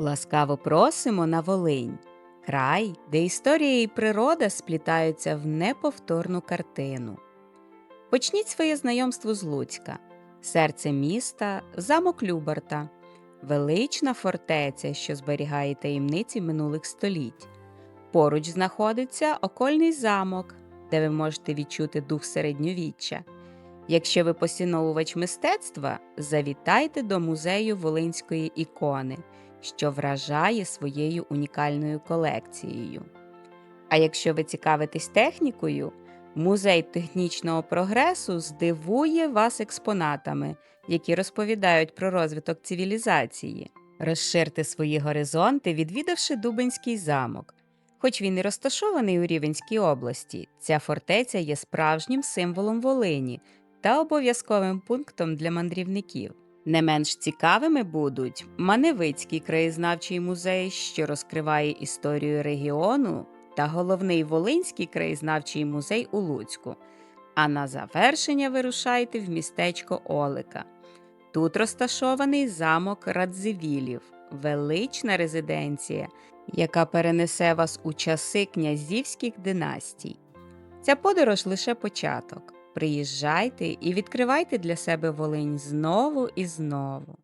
Ласкаво просимо на Волинь, край, де історія і природа сплітаються в неповторну картину. Почніть своє знайомство з Луцька, серце міста, замок Любарта, велична фортеця, що зберігає таємниці минулих століть. Поруч знаходиться окольний замок, де ви можете відчути дух середньовіччя. Якщо ви поціновувач мистецтва, завітайте до музею Волинської ікони, що вражає своєю унікальною колекцією. А якщо ви цікавитесь технікою, музей технічного прогресу здивує вас експонатами, які розповідають про розвиток цивілізації. Розширте свої горизонти, відвідавши Дубинський замок. Хоч він і розташований у Рівенській області, ця фортеця є справжнім символом Волині та обов'язковим пунктом для мандрівників. Не менш цікавими будуть Маневицький краєзнавчий музей, що розкриває історію регіону, та головний Волинський краєзнавчий музей у Луцьку. А на завершення вирушайте в містечко Олика. Тут розташований замок Радзивілів, велична резиденція, яка перенесе вас у часи князівських династій. Ця подорож лише початок. Приїжджайте і відкривайте для себе Волинь знову і знову.